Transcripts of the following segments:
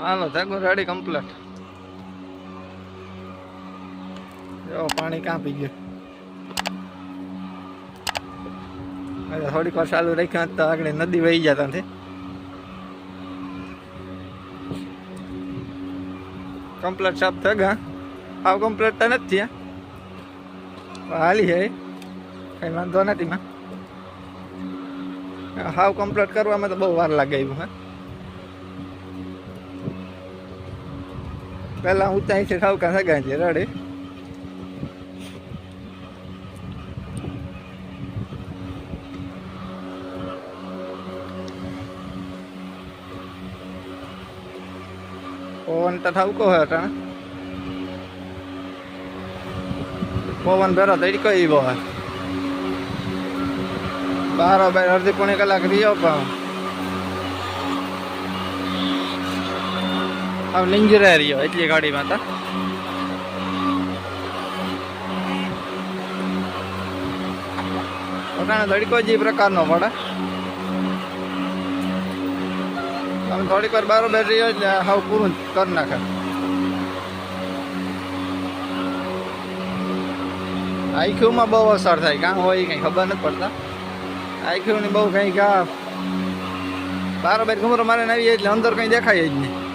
હાલો થાકો ready complete જો, પાણી કાપી ગયું? હવે થોડીક વાર ચાલુ રાખ્યા તો આગળ નદી વહી જતા નથી કમ્પ્લેટ સાફ થઈ ગયા આવ કમ્પ્લેટ તો નથી હાલી છે કઈ વાંધો નથી માં. હાવ કમ્પ્લીટ કરવામાં તો બહુ વાર લાગે એવું, હા? પહેલા હું ત્યાં છે ઠાવકા સગાય છે રડે પવન તો ઠાવકો હોય અટાણે. પવન ભેરો તડકો એવો હોય. બારો બાર અડધી પોણી કલાક રહ્યો પણ હવે નિંજરે રહ્યો એટલી ગાડીમાં હતા પોતાનો તડકો જે પ્રકારનો પડે આમ થોડીક વાર બારોબાર રહ્યો એટલે હાવ પૂરું કરી નાખે. આઈક્યુમાં બહુ અસર થાય, કાં હોય કંઈ ખબર નથી પડતા. આઈક્યુની બહુ કંઈ કા બારોબાર ઘુમરો મારે આવીએ એટલે અંદર કંઈ દેખાય જ નહીં.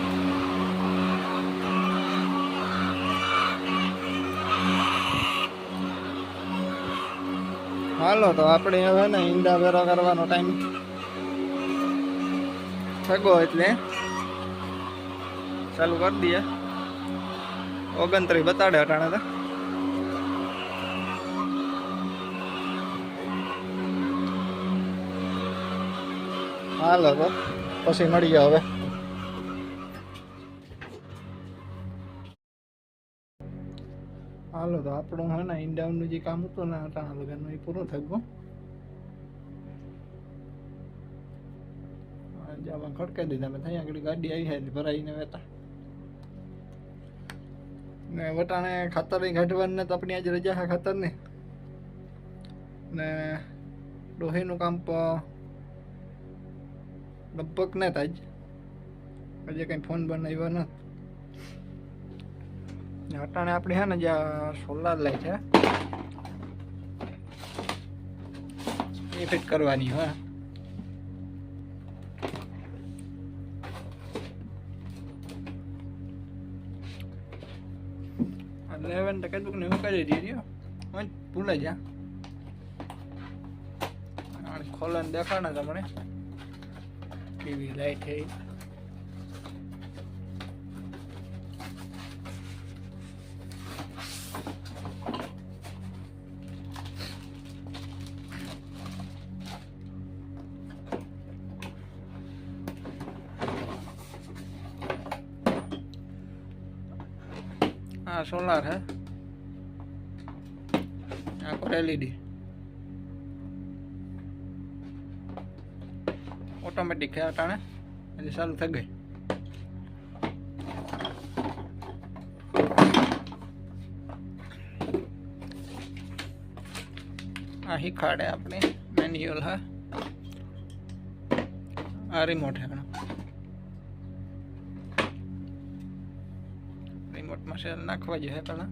હાલો, તો આપણે હવે ને ઈંડા વેરો કરવાનો ટાઈમ થગો એટલે. ચાલુ કરી દઈએ. ઓગણત્રીસ બતાડે અટાણે તો. હાલો તો, પછી મળીએ હવે. હાલો તો આપણું હે ને ઈંડાનું જે કામ હતું ને અટાણા લગનનું એ પૂરું થઈ ગયું જામાં ખડકાઈ દીધા મેં ત્યાં આગળ ગાડી આવી છે, એટલે ભરાઈને વેતા ને વટાણે ખાતર કાઢવાની ને તો આપણી આજે રજા છે ખાતર ને ને ડોહીનું કામ પ- લગભગ ને તાજ હજી કંઈ ફોન બનાવ્યો નથી. ને અટાણે આપણે છે ને જ્યાં સોલાર લાઈટ છે. એ ફિટ કરવાની હોય લેવન ટકા બુક ને હું કરી દીધી હું ભૂલે જા. ખોલન દેખાડે તમને. કેવી લાઈટ છે આ સોલાર હે આખો એલઈડી ઓટોમેટિક હે અટાણે એટલે ચાલુ થઈ ગઈ આ ખાડે આપણે મેન્યુઅલ હા આ રિમોટ હે રિમોટમાં સેલ નાખવા જોઈએ પહેલાં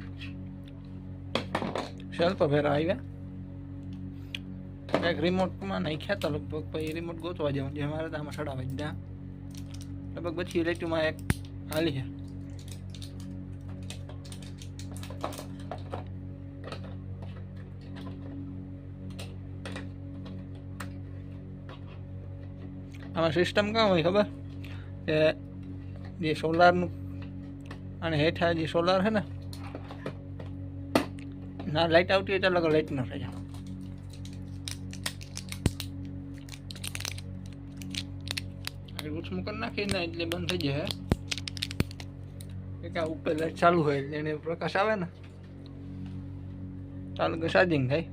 સેલ તો ફેરા આવ્યા એક રિમોટમાં નાખ્યા તો લગભગ પછી રિમોટ ગોતવા જવું જે મારે આમાં ચડાવવા જ દા લગભગ પછી ઇલેક્ટ્રિકમાં એક હાલી છે આમાં સિસ્ટમ કાં હોય ખબર કે જે સોલારનું અને હેઠા જે સોલાર છે ને, ના લાઇટ આવતી હોય તો અલગ લાઇટ ન થાય ઓછું કરી નાખી ને, એટલે બંધ થઈ જાય. કે આ ઉપર લાઇટ ચાલુ હોય એને પ્રકાશ આવે ને ચાલુ ચાર્જિંગ થાય.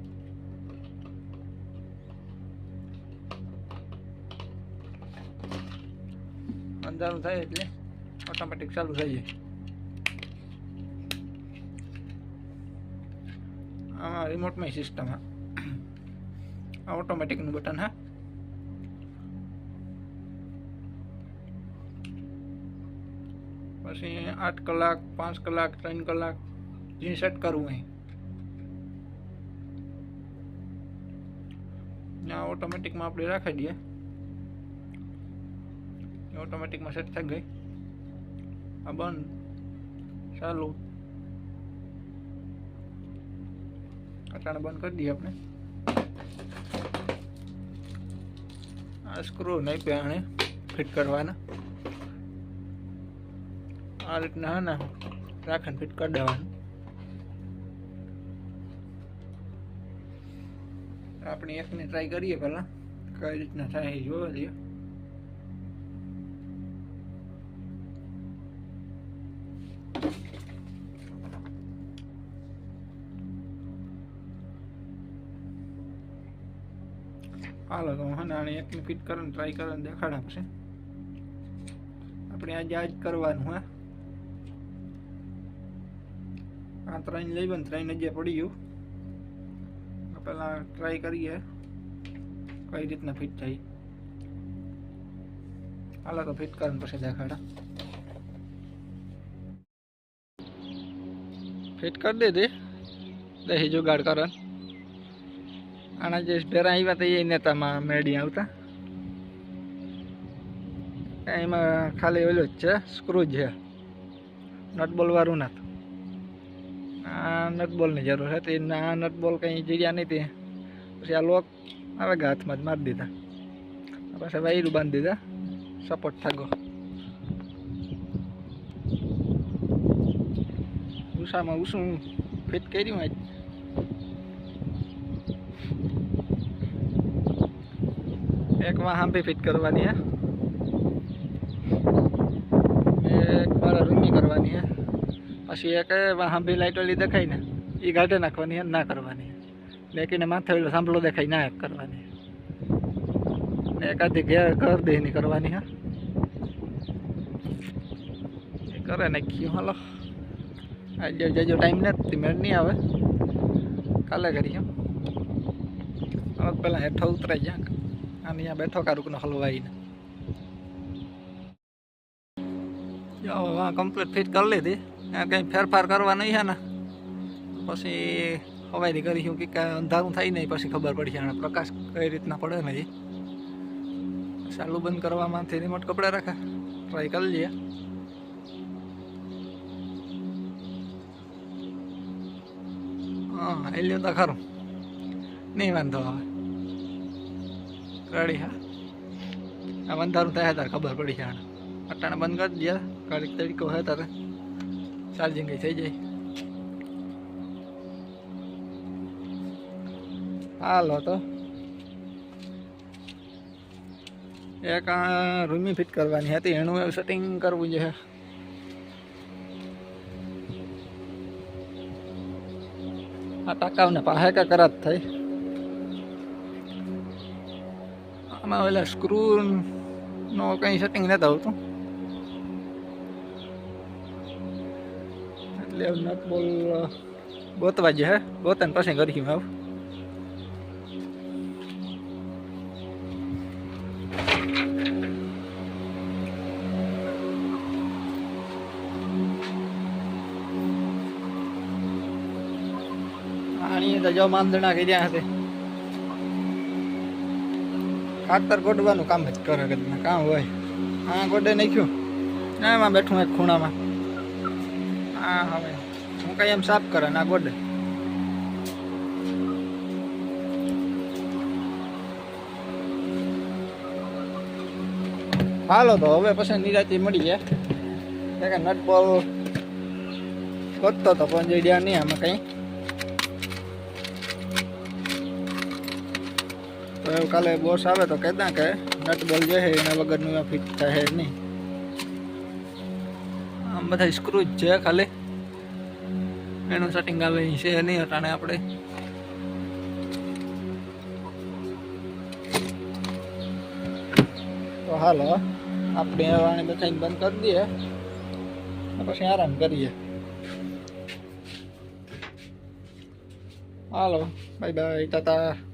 અંધારું થાય એટલે ઓટોમેટિક ચાલુ થઈ જાય. આમાં રિમોટમાં સિસ્ટમ હા આ ઓટોમેટિકનું બટન હા પછી આઠ કલાક પાંચ કલાક ત્રણ કલાક જે સેટ કરવું અહીં ને આ ઓટોમેટિકમાં આપણે રાખી દઈએ ઓટોમેટિકમાં સેટ થઈ ગઈ આ બંધ ચાલુ અટાણે બંધ કરી દઈએ આપણે. આ સ્ક્રૂ નહીં પહેણે ફિટ કરવાના. આ રીતના હા ના, રાખીને ફિટ કરી દેવાનું. આપણે એકને ટ્રાય કરીએ પહેલાં. કઈ રીતના થાય જોવા દઈએ. હાલો, તો હું ને આને એકને ફિટ કરીને ટ્રાય કરીને દેખાડા પછી. આપણે આજે આજ કરવાનું હા. આ ત્રણ લઈ ને ત્રણ જે પડી ગયું. પહેલાં ટ્રાય કરીએ કઈ રીતના ફિટ થાય. હાલો, તો ફિટ કરીને પછી દેખાડા. ફિટ કરી દે દે. દહી જુગાડ કરે. આના જે ભેરા આવ્યા હતા, એ નેતામાં મેળી આવતા. એમાં ખાલી ઓલું જ છે સ્ક્રૂ છે. નટબોલવાળું બોલ ના આ નટબોલની જરૂર હતી આ નટબોલ કંઈ જીડ્યા નહીં તે પછી આ લોક આવે હાથમાં જ મારી દીધા. પછી વાયરું બાંધી દીધા, સપોર્ટ થાગો. ઉષામાં ઉષું ફિટ કર્યું આજ. એક વાહાંભી ફિટ કરવાની હે એક મારા રૂમી કરવાની હે પછી એક વાહાંભી લાઈટ ઓલી દેખાય ને એ ગાઢે નાખવાની હે, ના કરવાની લેકીને માથે ઓલો સાંભળો દેખાય, ના કરવાની ને એકાદી ઘેર ઘર દેની કરવાની હે. એ કરે નાખ્યું, હાલો. આજે જજો ટાઈમ નથી મેળ નહીં આવે. કાલે કરીએ. હવે પેલા હેઠો ઉતરાઈ જાય. અને અહીંયા બેઠો કારુકનો હલવાઈને કમ્પ્લીટ ફિટ કરી લીધી. ત્યાં કંઈ ફેરફાર કરવા નહીં છે ને. પછી હવાઈની કરીશું કે અંધારું થાય નહીં, પછી ખબર પડી અને પ્રકાશ કઈ રીતના પડે ને એ. ચાલુ બંધ કરવામાંથી રિમોટ કપડા રાખે. ટ્રાય કરી લઈએ. હા એ લ્યો તો ખરું. નહીં વાંધો આવે. રેડી, હા. આ અંધારું થાય તારે ખબર પડી છે આને. અટાણે બંધ કરી દે કાળી તરીકો હોય તારે. ચાર્જિંગ થઈ જાય. હાલો તો. એક આ રૂમી ફિટ કરવાની હતી, એનું એવું સેટિંગ કરવું છે. આ ટાકાવને પાસે કા જ થઈ. આમાં ઓલા સ્ક્રૂ નો કંઈ સેટિંગ નથી આવતું એટલે નટ બોલ ગોતવા જે હે ગોતન પછી કરી આવ આણી તો જો માંદણા કર્યા હશે ખાતર ગોડવાનું કામ જ કરે કે તમે કામ હોય. હા ગોડે નાખ્યું. ના એમાં બેઠું એક ખૂણામાં. હા હવે. હું કઈ એમ સાફ કરે ના ગોડે. હાલો તો હવે પછી નિરાતી મળી જાય. કે નટ બોલ તો પણ જઈ નહીં આમાં કંઈ. તો એવું કાલે બોસ આવે તો કહેતા કે નટ બોલ જે છે એના વગરનું ફિટ થાય નહીં. આમ બધા સ્ક્રૂ જ છે ખાલી. એનું સેટિંગ આવે એ છે નહીં અટાણે આપણે. તો હાલો, આપણે વાણી બધાને બંધ કરી દઈએ. પછી આરામ કરીએ. હાલો બાય બાય ટાટા.